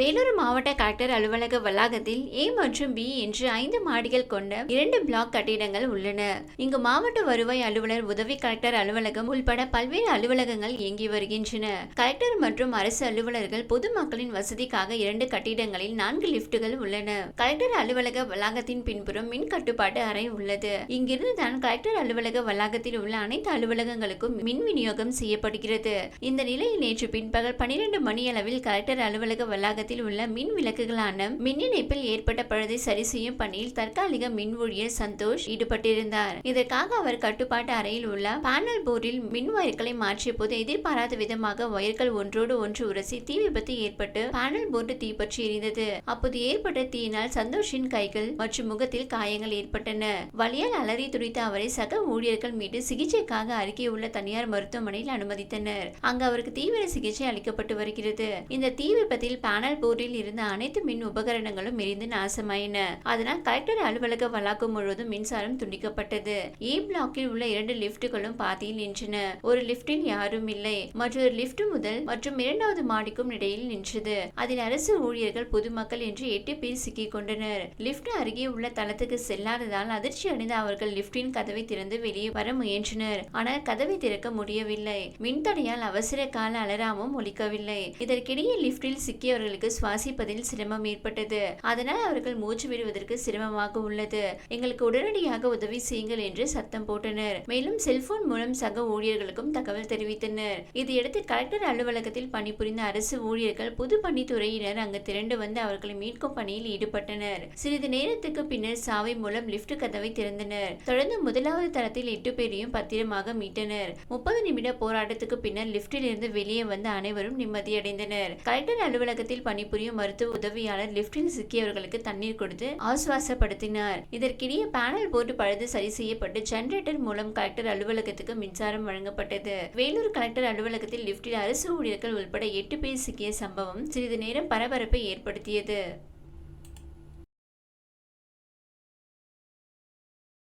வேலூர் மாவட்ட கலெக்டர் அலுவலக வளாகத்தில் ஏ மற்றும் பி என்று ஐந்து மாடிகள் கொண்ட இரண்டு பிளாக் கட்டிடங்கள் உள்ளன. இங்கு மாவட்ட வருவாய் அலுவலர் உதவி கலெக்டர் அலுவலகம் உள்பட பல்வேறு அலுவலகங்கள் இயங்கி வருகின்றன. கலெக்டர் மற்றும் அரசு அலுவலர்கள் பொதுமக்களின் வசதிக்காக இரண்டு கட்டிடங்களில் நான்கு லிப்டுகள் உள்ளன. கலெக்டர் அலுவலக வளாகத்தின் பின்புறம் மின் கட்டுப்பாட்டு அறை உள்ளது. இங்கிருந்து தான் கலெக்டர் அலுவலக வளாகத்தில் உள்ள அனைத்து அலுவலகங்களுக்கும் மின் விநியோகம் செய்யப்படுகிறது. இந்த நிலையில் நேற்று பின்பகல் பனிரெண்டு மணியளவில் கலெக்டர் அலுவலக வளாகத்தில் உள்ள மின் விளக்குகளான மின் இணைப்பில் ஏற்பட்ட பழுதை சரி செய்யும் பணியில் தற்காலிக மின் ஊழியர் சந்தோஷ் ஈடுபட்டிருந்தார். இதற்காக அவர் கட்டுப்பாட்டு அறையில் உள்ள பேனல் போர்டில் மின் வயர்களை மாற்றிய போது எதிர்பாராத விதமாக வயர்கள் ஒன்றோடு ஒன்று உரசி தீ விபத்து ஏற்பட்டு பேனல் போர்டு தீப்பற்றி எரிந்தது. அப்போது ஏற்பட்ட தீயினால் சந்தோஷின் கைகள் மற்றும் முகத்தில் காயங்கள் ஏற்பட்டன. வலியால் அலறி துடித்த அவரை சக ஊழியர்கள் மீது சிகிச்சைக்காக அருகே உள்ள தனியார் மருத்துவமனையில் அனுமதித்தனர். அங்கு அவருக்கு தீவிர சிகிச்சை அளிக்கப்பட்டு வருகிறது. இந்த தீ விபத்தில் பேனல் போர்டில் இருந்த அனைத்து மின் உபகரணங்களும் எரிந்து நாசமாயின. அதனால் கலெக்டர் அலுவலக வளாகம் முழுவதும் மின்சாரம் துண்டிக்கப்பட்டது. ஏ பிளாக்கில் உள்ள இரண்டு லிப்டுகளும் பாதியில் நின்றன. ஒரு லிப்டில் யாரும் இல்லை. மற்றொரு லிப்ட் முதல் மற்றும் இரண்டாவது மாடிக்கும் இடையில் நின்றது. அதில் அரசு ஊழியர்கள் பொதுமக்கள் என்று எட்டு பேர் சிக்கிக் கொண்டனர். லிப்ட் அருகே உள்ள தளத்துக்கு செல்லாததால் அதிர்ச்சி அடைந்த அவர்கள் லிப்டின் கதவை திறந்து வெளியே வர முயன்றனர். ஆனால் கதவை திறக்க முடியவில்லை. மின்தடையால் அவசர கால அலராமும் ஒலிக்கவில்லை. இதற்கிடையே லிப்டில் சிக்கியவர்களுக்கு அவர்களுக்கு சுவாசிப்பதில் சிரமம் ஏற்பட்டது. அதனால் அவர்கள் மூச்சு விடுவதற்கு சிரமமாக உள்ளது. எங்களுக்கு உடனடியாக உதவி செய்யுங்கள் என்று சத்தம் போட்டனர். மேலும் செல்போன் மூலம் சக ஊழியர்களுக்கும் தகவல் தெரிவித்தனர். இதையடுத்து கலெக்டர் அலுவலகத்தில் பணிபுரிந்த அரசு ஊழியர்கள் புது பணித்துறையினர் அங்கு திரண்டு வந்து அவர்களை மீட்கும் பணியில் ஈடுபட்டனர். சிறிது நேரத்துக்கு பின்னர் சாவை மூலம் லிப்ட் கதவை திறந்தனர். தொடர்ந்து முதலாவது தரத்தில் எட்டு பேரையும் பத்திரமாக மீட்டனர். முப்பது நிமிட போராட்டத்துக்கு பின்னர் லிப்டில் இருந்து வெளியே வந்த அனைவரும் நிம்மதியடைந்தனர். கலெக்டர் அலுவலகத்தில் பணிபுரியும் மருத்துவ உதவியாளர் லிப்டில் சிக்கியவர்களுக்கு தண்ணீர் கொடுத்து ஆசுவாசப்படுத்தினார். இதற்கிடையே பேனல் போர்டு பழுது சரி செய்யப்பட்டு ஜெனரேட்டர் மூலம் கலெக்டர் அலுவலகத்துக்கு மின்சாரம் வழங்கப்பட்டது. வேலூர் கலெக்டர் அலுவலகத்தில் லிப்டில் அரசு ஊழியர்கள் உள்பட எட்டு பேர் சிக்கிய சம்பவம் சிறிது நேரம் பரபரப்பை ஏற்படுத்தியது.